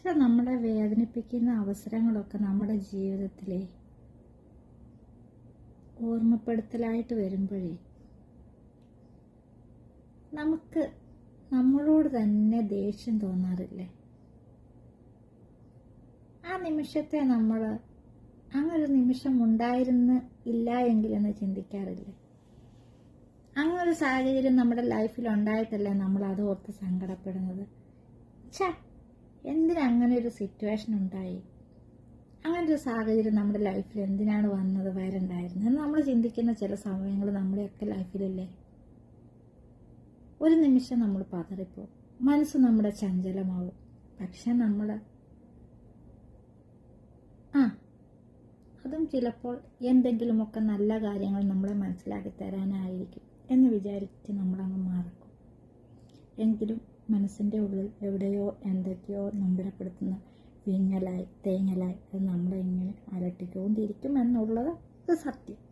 ചില നമ്മളെ വേദനിപ്പിക്കുന്ന അവസരങ്ങളൊക്കെ നമ്മുടെ ജീവിതത്തിലെ ഓർമ്മപ്പെടുത്തലായിട്ട് വരുമ്പോഴേ നമുക്ക് നമ്മളോട് തന്നെ ദേഷ്യം തോന്നാറില്ലേ? ആ നിമിഷത്തെ നമ്മൾ അങ്ങനൊരു നിമിഷം ഉണ്ടായിരുന്ന് ഇല്ല എങ്കിലെന്ന് ചിന്തിക്കാറില്ലേ? അങ്ങനൊരു സാഹചര്യം നമ്മുടെ ലൈഫിൽ ഉണ്ടായിട്ടല്ലേ നമ്മൾ അത് ഓർത്ത് സങ്കടപ്പെടുന്നത്? ഛേ എന്തിനാ അങ്ങനെ ഒരു സിറ്റുവേഷൻ ഉണ്ടായി? അങ്ങനെ ഒരു സാഹചര്യം നമ്മുടെ ലൈഫിൽ എന്തിനാണ് വന്നത് വരണ്ടായിരുന്നത് നമ്മൾ ചിന്തിക്കുന്ന ചില സമയങ്ങൾ നമ്മുടെയൊക്കെ ലൈഫിലല്ലേ ഒരു നിമിഷം നമ്മൾ പതറിപ്പോ മനസ്സ് നമ്മുടെ ചഞ്ചലമാവും. പക്ഷെ നമ്മൾ ആ അതും ചിലപ്പോൾ എന്തെങ്കിലുമൊക്കെ നല്ല കാര്യങ്ങൾ നമ്മളെ മനസ്സിലാക്കി തരാനായിരിക്കും എന്ന് വിചാരിച്ച് നമ്മളങ്ങ് മാറും എങ്കിലും മനസ്സിന്റെ ഉള്ളിൽ എവിടെയോ എന്തൊക്കെയോ നമ്പരപ്പെടുത്തുന്ന വിങ്ങലായി തേങ്ങലായി. അത് നമ്മളെ ഇങ്ങനെ അലട്ടിക്കൊണ്ടിരിക്കും എന്നുള്ളത് സത്യം.